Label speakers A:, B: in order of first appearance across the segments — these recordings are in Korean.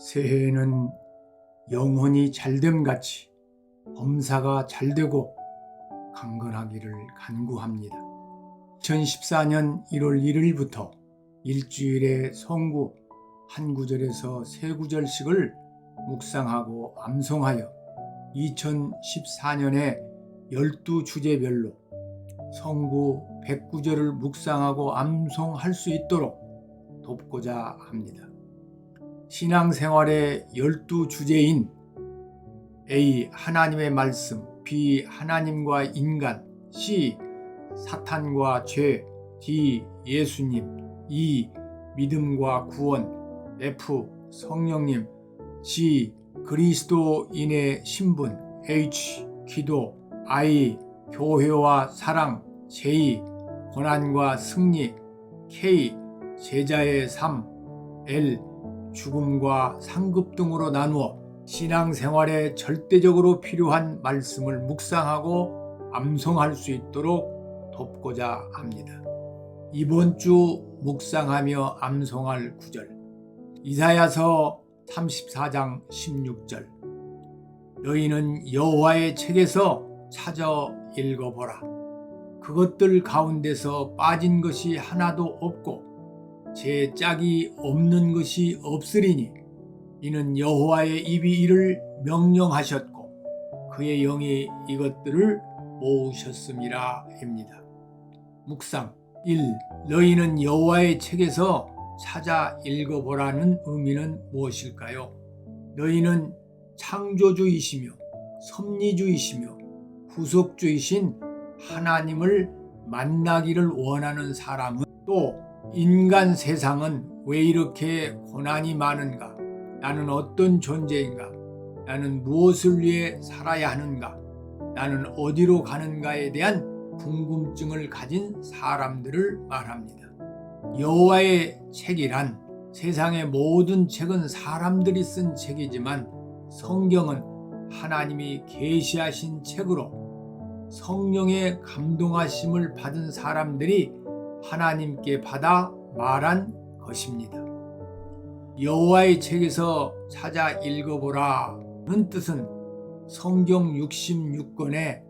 A: 새해에는 영혼이 잘됨 같이 범사가 잘되고 강건하기를 간구합니다. 2014년 1월 1일부터 일주일에 성구 한 구절에서 세 구절씩을 묵상하고 암송하여 2014년에 12주제별로 성구 100구절을 묵상하고 암송할 수 있도록 돕고자 합니다. 신앙생활의 12주제인 A. 하나님의 말씀 B. 하나님과 인간 C. 사탄과 죄 D. 예수님 E. 믿음과 구원 F. 성령님 G. 그리스도인의 신분 H. 기도 I. 교회와 사랑 J. 고난과 승리 K. 제자의 삶 L. 죽음과 상급 등으로 나누어 신앙생활에 절대적으로 필요한 말씀을 묵상하고 암송할 수 있도록 돕고자 합니다. 이번 주 묵상하며 암송할 구절 이사야서 34장 16절 너희는 여호와의 책에서 찾아 읽어보라 그것들 가운데서 빠진 것이 하나도 없고 제 짝이 없는 것이 없으리니 이는 여호와의 입이 이를 명령하셨고 그의 영이 이것들을 모으셨음이라입니다. 묵상 1. 너희는 여호와의 책에서 찾아 읽어보라는 의미는 무엇일까요? 너희는 창조주이시며 섭리주이시며 후속주이신 하나님을 만나기를 원하는 사람은 또 인간 세상은 왜 이렇게 고난이 많은가? 나는 어떤 존재인가? 나는 무엇을 위해 살아야 하는가? 나는 어디로 가는가에 대한 궁금증을 가진 사람들을 말합니다. 여호와의 책이란 세상의 모든 책은 사람들이 쓴 책이지만 성경은 하나님이 계시하신 책으로 성령의 감동하심을 받은 사람들이 하나님께 받아 말한 것입니다. 여호와의 책에서 찾아 읽어보라는 뜻은 성경 66권에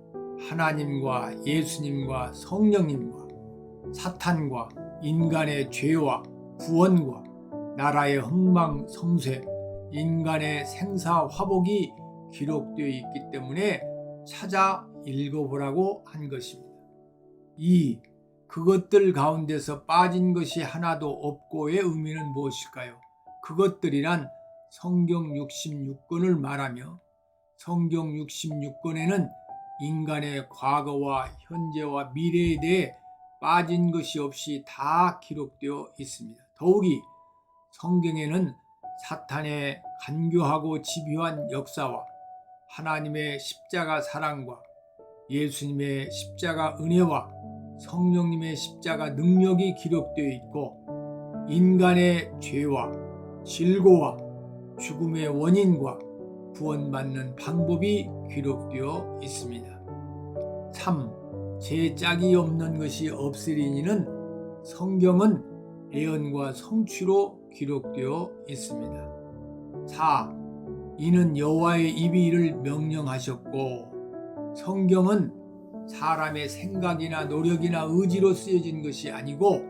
A: 하나님과 예수님과 성령님과 사탄과 인간의 죄와 구원과 나라의 흥망 성쇠, 인간의 생사 화복이 기록되어 있기 때문에 찾아 읽어보라고 한 것입니다. 이 그것들 가운데서 빠진 것이 하나도 없고의 의미는 무엇일까요? 그것들이란 성경 66권을 말하며 성경 66권에는 인간의 과거와 현재와 미래에 대해 빠진 것이 없이 다 기록되어 있습니다. 더욱이 성경에는 사탄의 간교하고 집요한 역사와 하나님의 십자가 사랑과 예수님의 십자가 은혜와 성령님의 십자가 능력이 기록되어 있고 인간의 죄와 질고와 죽음의 원인과 구원받는 방법이 기록되어 있습니다. 3. 제 짝이 없는 것이 없으리니는 성경은 예언과 성취로 기록되어 있습니다. 4. 이는 여호와의 입이 이를 명령하셨고 성경은 사람의 생각이나 노력이나 의지로 쓰여진 것이 아니고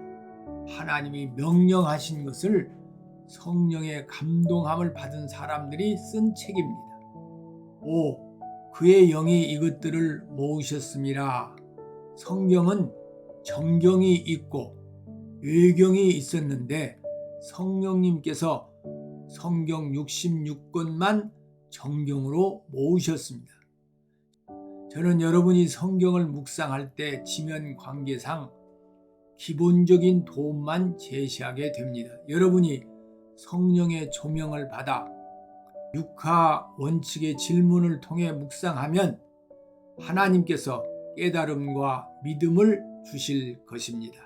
A: 하나님이 명령하신 것을 성령의 감동함을 받은 사람들이 쓴 책입니다. 5. 그의 영이 이것들을 모으셨습니다. 성경은 정경이 있고 외경이 있었는데 성령님께서 성경 66권만 정경으로 모으셨습니다. 저는 여러분이 성경을 묵상할 때 지면 관계상 기본적인 도움만 제시하게 됩니다. 여러분이 성령의 조명을 받아 육하 원칙의 질문을 통해 묵상하면 하나님께서 깨달음과 믿음을 주실 것입니다.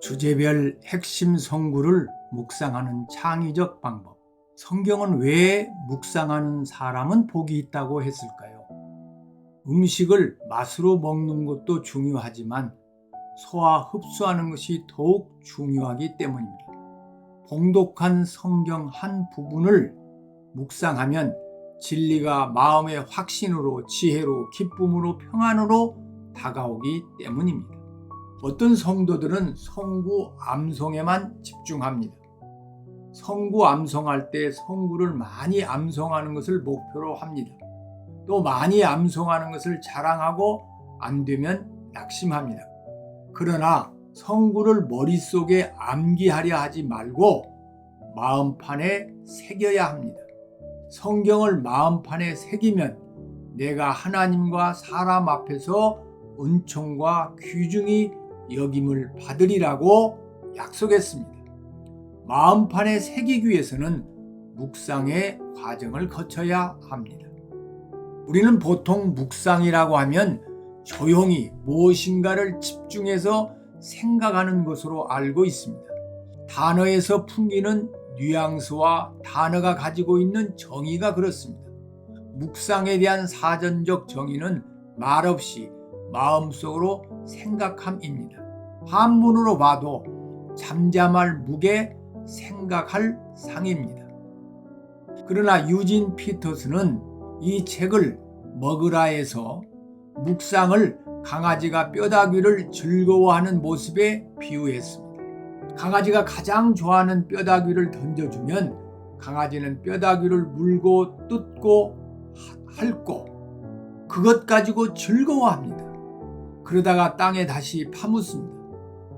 A: 주제별 핵심 성구를 묵상하는 창의적 방법. 성경은 왜 묵상하는 사람은 복이 있다고 했을까요? 음식을 맛으로 먹는 것도 중요하지만 소화 흡수하는 것이 더욱 중요하기 때문입니다. 봉독한 성경 한 부분을 묵상하면 진리가 마음의 확신으로 지혜로 기쁨으로 평안으로 다가오기 때문입니다. 어떤 성도들은 성구 암송에만 집중합니다. 성구 암송할 때 성구를 많이 암송하는 것을 목표로 합니다. 또 많이 암송하는 것을 자랑하고 안 되면 낙심합니다. 그러나 성구를 머릿속에 암기하려 하지 말고 마음판에 새겨야 합니다. 성경을 마음판에 새기면 내가 하나님과 사람 앞에서 은총과 귀중히 여김을 받으리라고 약속했습니다. 마음판에 새기기 위해서는 묵상의 과정을 거쳐야 합니다. 우리는 보통 묵상이라고 하면 조용히 무엇인가를 집중해서 생각하는 것으로 알고 있습니다. 단어에서 풍기는 뉘앙스와 단어가 가지고 있는 정의가 그렇습니다. 묵상에 대한 사전적 정의는 말없이 마음속으로 생각함입니다. 한문으로 봐도 잠잠할 무게 생각할 상입니다. 그러나 유진 피터스는 이 책을 먹으라에서 묵상을 강아지가 뼈다귀를 즐거워하는 모습에 비유했습니다. 강아지가 가장 좋아하는 뼈다귀를 던져주면 강아지는 뼈다귀를 물고 뜯고 핥고 그것 가지고 즐거워합니다. 그러다가 땅에 다시 파묻습니다.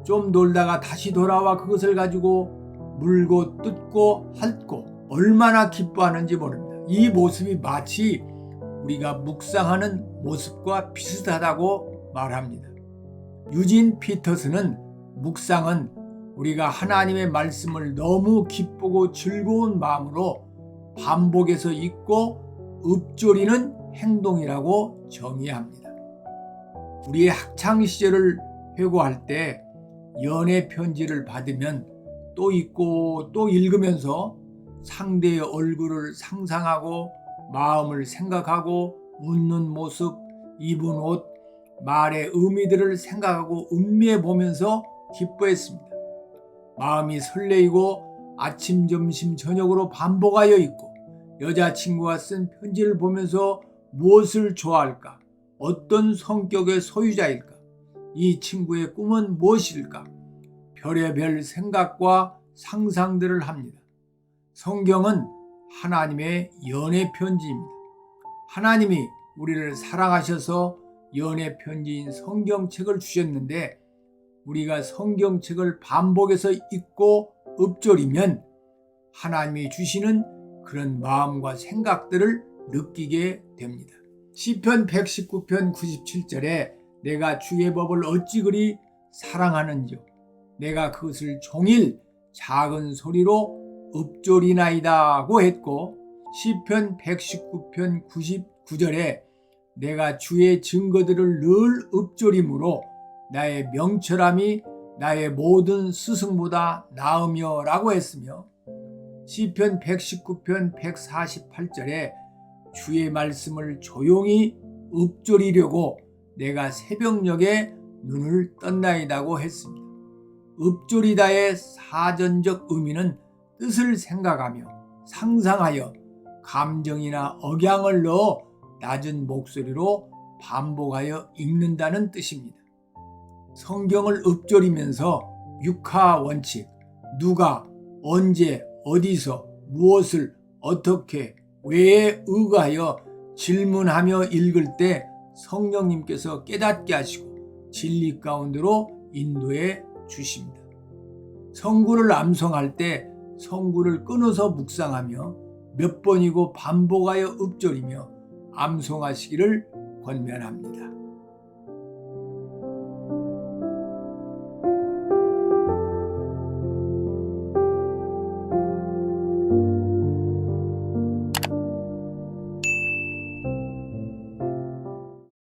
A: 좀 놀다가 다시 돌아와 그것을 가지고 물고 뜯고 핥고 얼마나 기뻐하는지 모릅니다. 이 모습이 마치 우리가 묵상하는 모습과 비슷하다고 말합니다. 유진 피터스는 묵상은 우리가 하나님의 말씀을 너무 기쁘고 즐거운 마음으로 반복해서 읽고 읊조리는 행동이라고 정의합니다. 우리의 학창 시절을 회고할 때 연애 편지를 받으면 또 읽고 또 읽으면서 상대의 얼굴을 상상하고 마음을 생각하고 웃는 모습, 입은 옷, 말의 의미들을 생각하고 음미해 보면서 기뻐했습니다. 마음이 설레이고 아침, 점심, 저녁으로 반복하여 있고 여자친구가 쓴 편지를 보면서 무엇을 좋아할까? 어떤 성격의 소유자일까? 이 친구의 꿈은 무엇일까? 별의별 생각과 상상들을 합니다. 성경은 하나님의 연애 편지입니다. 하나님이 우리를 사랑하셔서 연애 편지인 성경책을 주셨는데 우리가 성경책을 반복해서 읽고 읊조리면 하나님이 주시는 그런 마음과 생각들을 느끼게 됩니다. 시편 119편 97절에 내가 주의 법을 어찌 그리 사랑하는지요 내가 그것을 종일 작은 소리로 읊조리나이다고 했고 시편 119편 99절에 내가 주의 증거들을 늘 읊조림으로 나의 명철함이 나의 모든 스승보다 나으며 라고 했으며 시편 119편 148절에 주의 말씀을 조용히 읊조리려고 내가 새벽녘에 눈을 떴나이다고 했습니다. 읊조리다의 사전적 의미는 뜻을 생각하며 상상하여 감정이나 억양을 넣어 낮은 목소리로 반복하여 읽는다는 뜻입니다. 성경을 읊조리면서 육하 원칙, 누가, 언제, 어디서, 무엇을, 어떻게, 왜에 의거하여 질문하며 읽을 때 성령님께서 깨닫게 하시고 진리 가운데로 인도해 주십니다. 성구를 암송할 때 성구를 끊어서 묵상하며 몇 번이고 반복하여 읊조리며 암송하시기를 권면합니다.